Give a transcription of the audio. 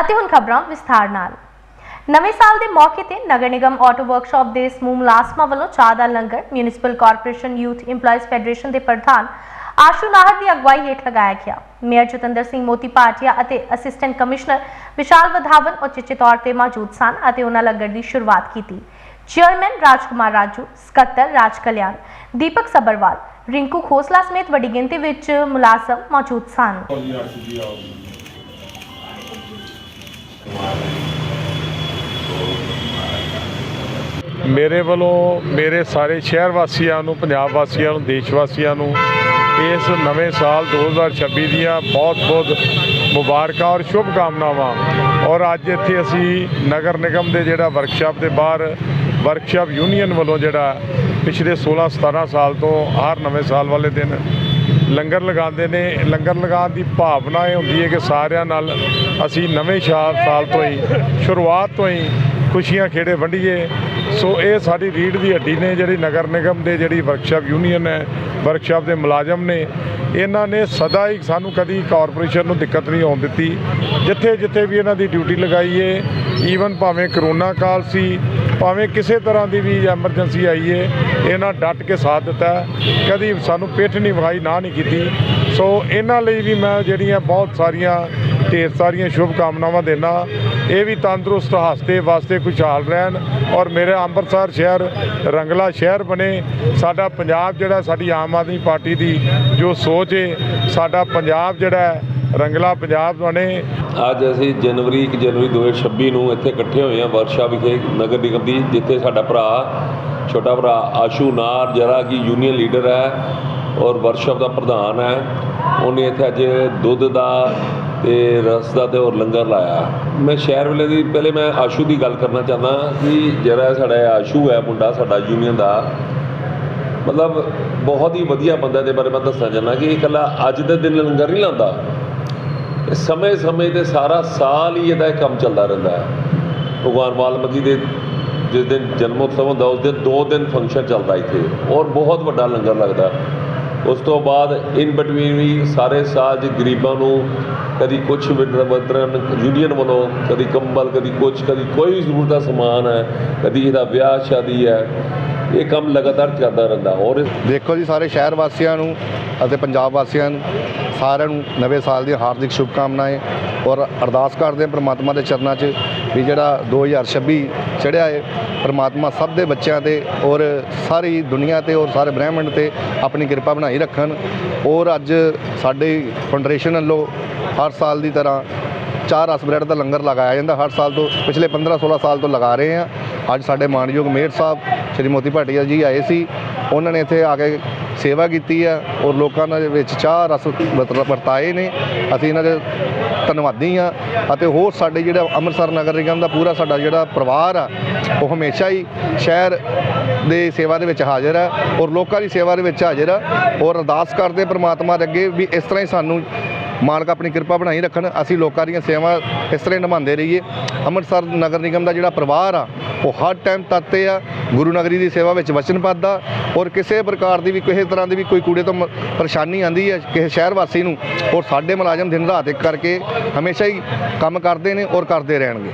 ਅਤੇ ਹੁਣ ਖਬਰਾਂ ਵਿਸਥਾਰ ਨਾਲ। ਨਵੇਂ ਸਾਲ ਦੇ ਮੌਕੇ ਤੇ ਨਗਰ ਨਿਗਮ ਆਟੋ ਵਰਕਸ਼ਾਪ ਦੇ ਸਮੂਹ ਮੁਲਾਜ਼ਮਾਂ ਵੱਲੋਂ ਚਾਹ ਦਾ ਲੰਗਰ municipal corporation youth EMPLOYEES federation ਦੇ ਪ੍ਰਧਾਨ ਆਸ਼ੂ ਨਾਹਰ ਦੀ ਅਗਵਾਈ ਹੇਠ ਲਗਾਇਆ ਗਿਆ। ਮੇਅਰ ਜਤਿੰਦਰ ਸਿੰਘ ਮੋਤੀ ਭਾਟੀਆ ਅਤੇ ਅਸਿਸਟੈਂਟ ਕਮਿਸ਼ਨਰ ਵਿਸ਼ਾਲ ਵਧਾਵਨ ਉਚੇਚੇ ਤੌਰ ਤੇ ਮੌਜੂਦ ਸਨ ਅਤੇ ਉਹਨਾਂ ਲੰਗਰ ਦੀ ਸ਼ੁਰੂਆਤ ਕੀਤੀ। ਚੇਅਰਮੈਨ ਰਾਜਕੁਮਾਰ ਰਾਜੂ, ਸਕੱਤਰ ਰਾਜ ਕਲਿਆਣ ਦੀਪਕ ਸਬਰਵਾਲ ਰਿੰਕੂ ਖੋਸਲਾ ਸਮੇਤ ਵੱਡੀ ਗਿਣਤੀ ਵਿੱਚ ਮੁਲਾਜ਼ਮ ਮੌਜੂਦ ਸਨ। ਮੇਰੇ ਵੱਲੋਂ ਮੇਰੇ ਸਾਰੇ ਸ਼ਹਿਰ ਵਾਸੀਆਂ ਨੂੰ, ਪੰਜਾਬ ਵਾਸੀਆਂ ਨੂੰ, ਦੇਸ਼ ਵਾਸੀਆਂ ਨੂੰ ਇਸ ਨਵੇਂ ਸਾਲ 2026 ਦੀਆਂ ਬਹੁਤ-ਬਹੁਤ ਮੁਬਾਰਕਾਂ ਔਰ ਸ਼ੁਭ ਕਾਮਨਾਵਾਂ ਔਰ ਅੱਜ ਇੱਥੇ ਅਸੀਂ ਨਗਰ ਨਿਗਮ ਦੇ ਜਿਹੜਾ ਵਰਕਸ਼ਾਪ ਦੇ ਬਾਹਰ ਵਰਕਸ਼ਾਪ ਯੂਨੀਅਨ ਵੱਲੋਂ ਜਿਹੜਾ ਪਿਛਲੇ 16-17 ਸਾਲ ਤੋਂ ਹਰ ਨਵੇਂ ਸਾਲ ਵਾਲੇ ਦਿਨ ਲੰਗਰ ਲਗਾਉਂਦੇ ਨੇ। ਲੰਗਰ ਲਗਾਉਣ ਦੀ ਭਾਵਨਾ ਇਹ ਹੁੰਦੀ ਹੈ ਕਿ ਸਾਰਿਆਂ ਨਾਲ ਅਸੀਂ ਨਵੇਂ ਸਾਲ ਸਾਲ ਤੋਂ ਹੀ, ਸ਼ੁਰੂਆਤ ਤੋਂ ਹੀ ਖੁਸ਼ੀਆਂ ਖੇੜੇ ਵੰਡੀਏ। ਸੋ ਇਹ ਸਾਡੀ ਰੀੜ ਦੀ ਹੱਡੀ ਨੇ, ਜਿਹੜੀ ਨਗਰ ਨਿਗਮ ਦੇ ਜਿਹੜੀ ਵਰਕਸ਼ਾਪ ਯੂਨੀਅਨ ਹੈ, ਵਰਕਸ਼ਾਪ ਦੇ ਮੁਲਾਜ਼ਮ ਨੇ, ਇਹਨਾਂ ਨੇ ਸਦਾ ਹੀ ਸਾਨੂੰ ਕਦੀ ਕਾਰਪੋਰੇਸ਼ਨ ਨੂੰ ਦਿੱਕਤ ਨਹੀਂ ਆਉਣ ਦਿੱਤੀ। ਜਿੱਥੇ ਜਿੱਥੇ ਵੀ ਇਹਨਾਂ ਦੀ ਡਿਊਟੀ ਲਗਾਈਏ ਈਵਨ ਭਾਵੇਂ ਕਰੋਨਾ ਕਾਲ ਸੀ ਭਾਵੇਂ ਕਿਸੇ ਤਰ੍ਹਾਂ ਦੀ ਵੀ ਐਮਰਜੈਂਸੀ ਆਈ ਏ ਇਹਨਾਂ ਡਟ ਕੇ ਸਾਥ ਦਿੱਤਾ ਕਦੀ ਸਾਨੂੰ ਪਿੱਠ ਨਹੀਂ ਵਿਖਾਈ ਨਾ ਨਹੀਂ ਕੀਤੀ। ਸੋ ਇਹਨਾਂ ਲਈ ਵੀ ਮੈਂ ਜਿਹੜੀਆਂ ਬਹੁਤ ਸਾਰੀਆਂ, ਢੇਰ ਸਾਰੀਆਂ ਸ਼ੁਭ ਕਾਮਨਾਵਾਂ ਦੇਣਾ ਇਹ ਵੀ ਤੰਦਰੁਸਤ ਹਸਤੇ ਵਾਸਤੇ ਖੁਸ਼ਹਾਲ ਰਹਿਣ ਔਰ ਮੇਰੇ ਅੰਮ੍ਰਿਤਸਰ ਸ਼ਹਿਰ, ਰੰਗਲਾ ਸ਼ਹਿਰ ਬਣੇ। ਸਾਡਾ ਪੰਜਾਬ ਜਿਹੜਾ ਸਾਡੀ ਆਮ ਆਦਮੀ ਪਾਰਟੀ ਦੀ ਜੋ ਸੋਚ ਏ, ਸਾਡਾ ਪੰਜਾਬ ਜਿਹੜਾ ਰੰਗਲਾ ਪੰਜਾਬ ਬਣੇ ਅੱਜ ਅਸੀਂ ਜਨਵਰੀ 1 ਜਨਵਰੀ 2026 ਨੂੰ ਇੱਥੇ ਇਕੱਠੇ ਹੋਏ ਹਾਂ ਵਰਕਸ਼ਾਪ ਵਿਖੇ ਨਗਰ ਨਿਗਮ ਦੀ, ਜਿੱਥੇ ਸਾਡਾ ਭਰਾ, ਛੋਟਾ ਭਰਾ ਆਸ਼ੂ ਨਾਰ ਜਿਹੜਾ ਕਿ ਯੂਨੀਅਨ ਲੀਡਰ ਹੈ ਔਰ ਵਰਕਸ਼ਾਪ ਦਾ ਪ੍ਰਧਾਨ ਹੈ। ਉਹਨੇ ਇੱਥੇ ਅੱਜ ਦੁੱਧ ਦਾ ਤੇ ਰਸ ਦਾ ਤੇ ਹੋਰ ਲੰਗਰ ਲਾਇਆ। ਮੈਂ ਸ਼ਹਿਰ ਵੇਲੇ ਦੀ, ਪਹਿਲੇ ਮੈਂ ਆਸ਼ੂ ਦੀ ਗੱਲ ਕਰਨਾ ਚਾਹੁੰਦਾ ਕਿ ਜਿਹੜਾ ਸਾਡਾ ਆਸ਼ੂ ਹੈ, ਮੁੰਡਾ ਸਾਡਾ ਯੂਨੀਅਨ ਦਾ, ਮਤਲਬ ਬਹੁਤ ਹੀ ਵਧੀਆ ਬੰਦਾ ਦੇ ਬਾਰੇ ਮੈਂ ਦੱਸਣਾ ਚਾਹੁੰਦਾ ਕਿ ਇਕੱਲਾ ਅੱਜ ਦੇ ਦਿਨ ਲੰਗਰ ਨਹੀਂ ਲਾਉਂਦਾ। ਸਮੇਂ-ਸਮੇਂ ਤੇ ਸਾਰਾ ਸਾਲ ਹੀ ਇਹਦਾ ਇਹ ਕੰਮ ਚੱਲਦਾ ਰਹਿੰਦਾ ਹੈ। ਭਗਵਾਨ ਵਾਲਮੀਕੀ ਦੇ ਜਿਸ ਦਿਨ ਜਨਮ ਉਤਸਵ ਹੁੰਦਾ, ਉਸ ਦਿਨ ਦੋ ਦਿਨ ਫੰਕਸ਼ਨ ਚੱਲਦਾ ਇੱਥੇ ਔਰ ਬਹੁਤ ਵੱਡਾ ਲੰਗਰ ਲੱਗਦਾ। ਉਸ ਤੋਂ ਬਾਅਦ ਇਨ ਬਿਟਵੀਨ ਵੀ ਸਾਰੇ ਸਾਲ 'ਚ ਗਰੀਬਾਂ ਨੂੰ ਕਦੀ ਕੁਝ ਵਿਤਰਨ ਯੂਨੀਅਨ ਵੱਲੋਂ, ਕਦੀ ਕੰਬਲ, ਕਦੀ ਕੁਝ ਕਦੀ ਕੋਈ ਜ਼ਰੂਰਤ ਦਾ ਸਮਾਨ ਹੈ, ਕਦੀ ਇਹਦਾ ਵਿਆਹ ਸ਼ਾਦੀ ਹੈ ਇਹ ਕੰਮ ਲਗਾਤਾਰ ਚੱਲਦਾ ਰਹਿੰਦਾ। ਔਰ ਦੇਖੋ ਜੀ, ਸਾਰੇ ਸ਼ਹਿਰ ਵਾਸੀਆਂ ਨੂੰ ਅਤੇ ਪੰਜਾਬ ਵਾਸੀਆਂ ਨੂੰ ਸਾਰਿਆਂ ਨੂੰ ਨਵੇਂ ਸਾਲ ਦੀਆਂ ਹਾਰਦਿਕ ਸ਼ੁਭਕਾਮਨਾਵਾਂ ਔਰ ਅਰਦਾਸ ਕਰਦੇ ਹਾਂ ਪ੍ਰਮਾਤਮਾ ਦੇ ਚਰਨਾਂ 'ਚ ਵੀ ਜਿਹੜਾ 2026 ਚੜ੍ਹਿਆ ਹੈ, ਪ੍ਰਮਾਤਮਾ ਸਭ ਦੇ ਬੱਚਿਆਂ ਤੇ ਔਰ ਸਾਰੀ ਦੁਨੀਆ ਤੇ ਔਰ ਸਾਰੇ ਬ੍ਰਹਿਮੰਡ ਤੇ ਆਪਣੀ ਕਿਰਪਾ ਬਣਾਈ ਰੱਖਣ। ਔਰ ਅੱਜ ਸਾਡੇ ਫੈਡਰੇਸ਼ਨ ਵੱਲੋਂ ਹਰ ਸਾਲ ਦੀ ਤਰ੍ਹਾਂ ਚਾਰ ਰਸ ਬ੍ਰੈਡ ਦਾ ਲੰਗਰ ਲਗਾਇਆ ਜਾਂਦਾ। ਹਰ ਸਾਲ ਤੋਂ ਪਿਛਲੇ 15 16 ਸਾਲ ਤੋਂ ਲਗਾ ਰਹੇ ਹਾਂ। ਅੱਜ ਸਾਡੇ ਮਾਨਯੋਗ ਮੇਅਰ ਸਾਹਿਬ ਸ਼੍ਰੀ ਮੋਤੀ ਭਾਟੀਆ ਜੀ ਆਏ ਸੀ। ਉਹਨਾਂ ਨੇ ਇੱਥੇ ਆ ਕੇ ਸੇਵਾ ਕੀਤੀ ਆ ਔਰ ਲੋਕਾਂ ਦੇ ਵਿੱਚ ਚਾਹ ਰਸ ਵਰਤਾਏ ਨੇ। ਅਸੀਂ ਇਹਨਾਂ ਦੇ ਧੰਨਵਾਦੀ ਆ ਅਤੇ ਹੋਰ ਸਾਡੇ ਜਿਹੜਾ ਅੰਮ੍ਰਿਤਸਰ ਨਗਰ ਨਿਗਮ ਦਾ ਪੂਰਾ ਸਾਡਾ ਜਿਹੜਾ ਪਰਿਵਾਰ ਆ, ਉਹ ਹਮੇਸ਼ਾ ਹੀ ਸ਼ਹਿਰ ਦੇ ਸੇਵਾ ਦੇ ਵਿੱਚ ਹਾਜ਼ਰ ਆ ਔਰ ਲੋਕਾਂ ਦੀ ਸੇਵਾ ਦੇ ਵਿੱਚ ਹਾਜ਼ਰ ਆ ਔਰ ਅਰਦਾਸ ਕਰਦੇ ਪ੍ਰਮਾਤਮਾ ਦੇ ਅੱਗੇ ਵੀ ਇਸ ਤਰ੍ਹਾਂ ਹੀ ਸਾਨੂੰ ਮਾਲਕ ਆਪਣੀ ਕਿਰਪਾ ਬਣਾਈ ਰੱਖਣ। ਅਸੀਂ ਲੋਕਾਂ ਦੀਆਂ ਸੇਵਾ ਇਸ ਤਰ੍ਹਾਂ ਹੀ ਨਿਭਾਉਂਦੇ ਰਹੀਏ। ਅੰਮ੍ਰਿਤਸਰ ਨਗਰ ਨਿਗਮ ਦਾ ਜਿਹੜਾ ਪਰਿਵਾਰ ਆ ਉਹ ਹਰ ਟਾਈਮ ਤੱਤੇ ਆ, ਗੁਰੂ ਨਗਰੀ ਦੀ ਸੇਵਾ ਵਿੱਚ ਵਚਨਬੱਧ ਆ ਔਰ ਕਿਸੇ ਪ੍ਰਕਾਰ ਦੀ ਵੀ, ਕਿਸੇ ਤਰ੍ਹਾਂ ਦੀ ਵੀ ਕੋਈ ਕੂੜੇ ਤੋਂ ਪਰੇਸ਼ਾਨੀ ਆਂਦੀ ਹੈ, ਕਿਸੇ ਸ਼ਹਿਰ ਵਾਸੀ ਨੂੰ, ਔਰ ਸਾਡੇ ਮੁਲਾਜ਼ਮ ਦਿਨ ਰਾਤ ਇੱਕ ਕਰਕੇ ਹਮੇਸ਼ਾ ਹੀ ਕੰਮ ਕਰਦੇ ਨੇ ਔਰ ਕਰਦੇ ਰਹਿਣਗੇ।